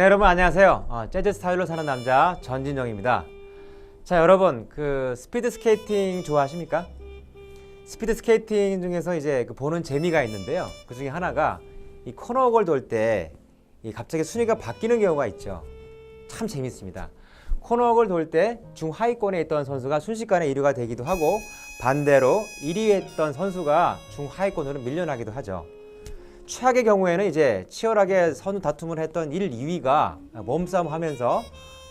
네, 여러분 안녕하세요. 어, 재즈 스타일로 사는 남자 전진영입니다. 자, 여러분 그 스피드 스케이팅 좋아하십니까? 스피드 스케이팅 중에서 이제 그 보는 재미가 있는데요. 그 중에 하나가 이 코너웍을 돌 때 이 갑자기 순위가 바뀌는 경우가 있죠. 참 재밌습니다. 코너웍을 돌 때 중하위권에 있던 선수가 순식간에 1위가 되기도 하고 반대로 1위에 있던 선수가 중하위권으로 밀려나기도 하죠. 최악의 경우에는 이제 치열하게 선두 다툼을 했던 1, 2위가 몸싸움 하면서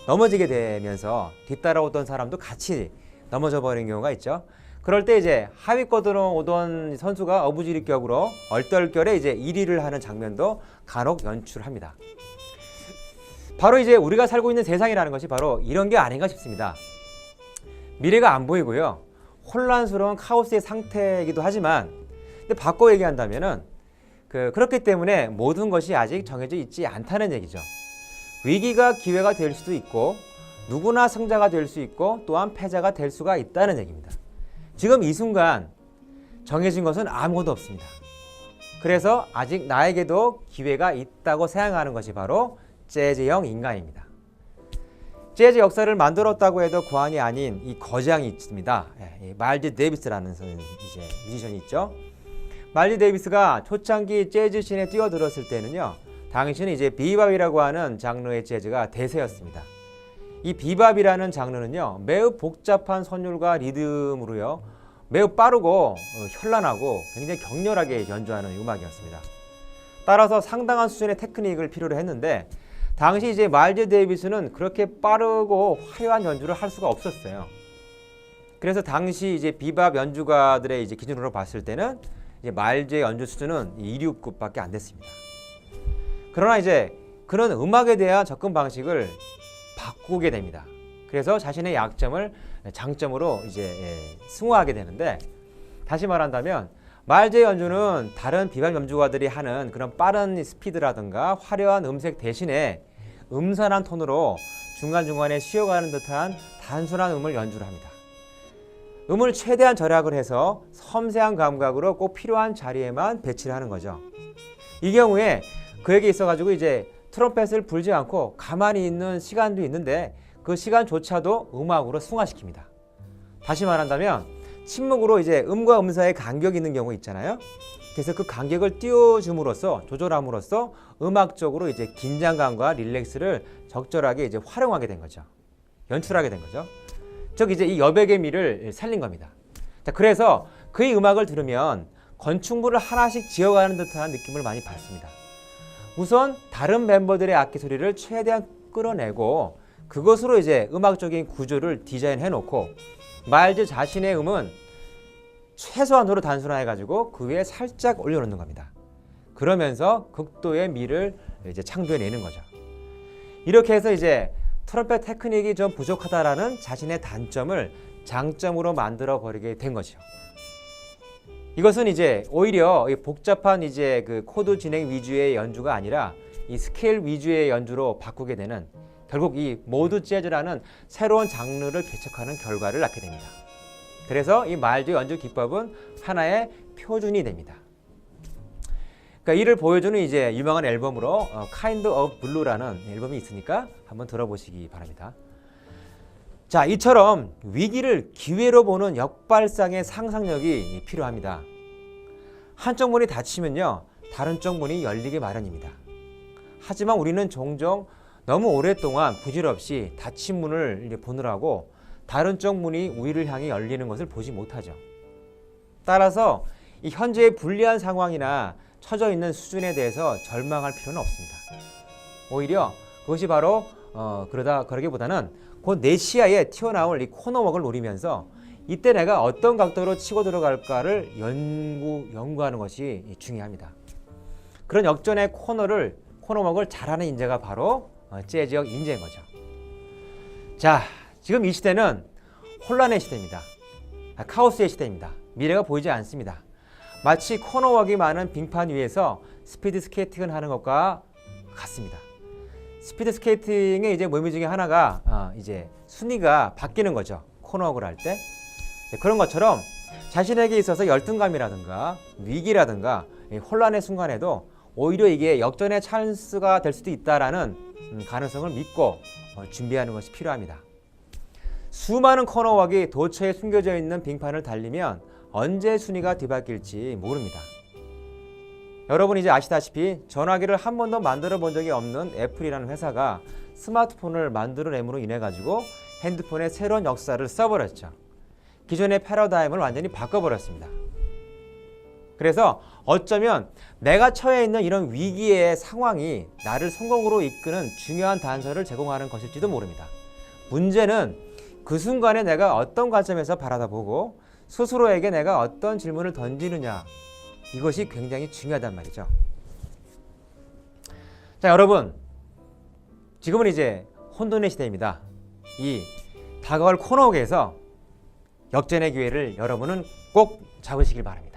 넘어지게 되면서 뒤따라오던 사람도 같이 넘어져 버리는 경우가 있죠. 그럴 때 이제 하위권으로 오던 선수가 어부지리 격으로 얼떨결에 이제 1위를 하는 장면도 간혹 연출합니다. 바로 이제 우리가 살고 있는 세상이라는 것이 바로 이런 게 아닌가 싶습니다. 미래가 안 보이고요. 혼란스러운 카오스의 상태이기도 하지만 근데 바꿔 얘기한다면은 그 그렇기 때문에 모든 것이 아직 정해져 있지 않다는 얘기죠. 위기가 기회가 될 수도 있고 누구나 승자가 될 수 있고 또한 패자가 될 수가 있다는 얘기입니다. 지금 이 순간 정해진 것은 아무것도 없습니다. 그래서 아직 나에게도 기회가 있다고 생각하는 것이 바로 재즈형 인간입니다. 재즈 역사를 만들었다고 해도 과언이 아닌 이 거장이 있습니다. 예, 데이비스라는 선- 이제 뮤지션이 있죠. 마일즈 데이비스가 초창기 재즈 씬에 뛰어들었을 때는요. 당시는 이제 비밥이라고 하는 장르의 재즈가 대세였습니다. 이 비밥이라는 장르는요. 매우 복잡한 선율과 리듬으로요. 매우 빠르고 어, 현란하고 굉장히 격렬하게 연주하는 음악이었습니다. 따라서 상당한 수준의 테크닉을 필요로 했는데 당시 이제 마일즈 데이비스는 그렇게 빠르고 화려한 연주를 할 수가 없었어요. 그래서 당시 이제 비밥 연주가들의 이제 기준으로 봤을 때는 이제 마일즈의 연주 수준은 2류급밖에 안 됐습니다. 그러나 이제 그런 음악에 대한 접근 방식을 바꾸게 됩니다. 그래서 자신의 약점을 장점으로 이제 예, 승화하게 되는데 다시 말한다면 마일즈의 연주는 다른 비밥 연주가들이 하는 그런 빠른 스피드라든가 화려한 음색 대신에 음산한 톤으로 중간중간에 쉬어가는 듯한 단순한 음을 연주를 합니다. 음을 최대한 절약을 해서 섬세한 감각으로 꼭 필요한 자리에만 배치를 하는 거죠. 이 경우에 그에게 있어가지고 이제 트럼펫을 불지 않고 가만히 있는 시간도 있는데 그 시간조차도 음악으로 승화시킵니다. 다시 말한다면 침묵으로 이제 음과 음 사이에 간격이 있는 경우 있잖아요. 그래서 그 간격을 띄워줌으로써 조절함으로써 음악적으로 이제 긴장감과 릴렉스를 적절하게 이제 활용하게 된 거죠. 연출하게 된 거죠. 즉 이제 이 여백의 미를 살린 겁니다. 자, 그래서 그의 음악을 들으면 건축물을 하나씩 지어가는 듯한 느낌을 많이 받습니다. 우선 다른 멤버들의 악기 소리를 최대한 끌어내고 그것으로 이제 음악적인 구조를 디자인해 놓고 마일즈 자신의 음은 최소한으로 단순화해 가지고 그 위에 살짝 올려놓는 겁니다. 그러면서 극도의 미를 이제 창조해내는 거죠. 이렇게 해서 이제 트럼펫 테크닉이 좀 부족하다라는 자신의 단점을 장점으로 만들어 버리게 된 거죠. 이것은 이제 오히려 이 복잡한 이제 그 코드 진행 위주의 연주가 아니라 이 스케일 위주의 연주로 바꾸게 되는 결국 이 모드 재즈라는 새로운 장르를 개척하는 결과를 낳게 됩니다. 그래서 이 말즈 연주 기법은 하나의 표준이 됩니다. 그러니까 이를 보여주는 이제 유명한 앨범으로 어, Kind of Blue라는 앨범이 있으니까 한번 들어보시기 바랍니다. 자, 이처럼 위기를 기회로 보는 역발상의 상상력이 필요합니다. 한쪽 문이 닫히면요, 다른 쪽 문이 열리기 마련입니다. 하지만 우리는 종종 너무 오랫동안 부질없이 닫힌 문을 보느라고 다른 쪽 문이 우리를 향해 열리는 것을 보지 못하죠. 따라서 이 현재의 불리한 상황이나 처져 있는 수준에 대해서 절망할 필요는 없습니다. 오히려 그것이 바로 어, 그러다 그러기보다는 곧 내 시야에 튀어나올 이 코너웍을 노리면서 이때 내가 어떤 각도로 치고 들어갈까를 연구 연구하는 것이 중요합니다. 그런 역전의 코너를 코너웍을 잘하는 인재가 바로 어, 재즈적 인재인 거죠. 자, 지금 이 시대는 혼란의 시대입니다. 아, 카오스의 시대입니다. 미래가 보이지 않습니다. 마치 코너웍이 많은 빙판 위에서 스피드 스케이팅을 하는 것과 같습니다. 스피드 스케이팅의 이제 의미 중에 하나가 어, 이제 순위가 바뀌는 거죠. 코너웍을 할 때. 네, 그런 것처럼 자신에게 있어서 열등감이라든가 위기라든가 이 혼란의 순간에도 오히려 이게 역전의 찬스가 될 수도 있다라는 음, 가능성을 믿고 어, 준비하는 것이 필요합니다. 수많은 코너웍이 도처에 숨겨져 있는 빙판을 달리면 언제 순위가 뒤바뀔지 모릅니다. 여러분 이제 아시다시피 전화기를 한 번도 만들어 본 적이 없는 애플이라는 회사가 스마트폰을 만들어냄으로 인해 가지고 핸드폰의 새로운 역사를 써버렸죠. 기존의 패러다임을 완전히 바꿔버렸습니다. 그래서 어쩌면 내가 처해 있는 이런 위기의 상황이 나를 성공으로 이끄는 중요한 단서를 제공하는 것일지도 모릅니다. 문제는 그 순간에 내가 어떤 관점에서 바라다보고 스스로에게 내가 어떤 질문을 던지느냐 이것이 굉장히 중요하단 말이죠. 자, 여러분. 지금은 이제 혼돈의 시대입니다. 이 다가올 코너에서 역전의 기회를 여러분은 꼭 잡으시길 바랍니다.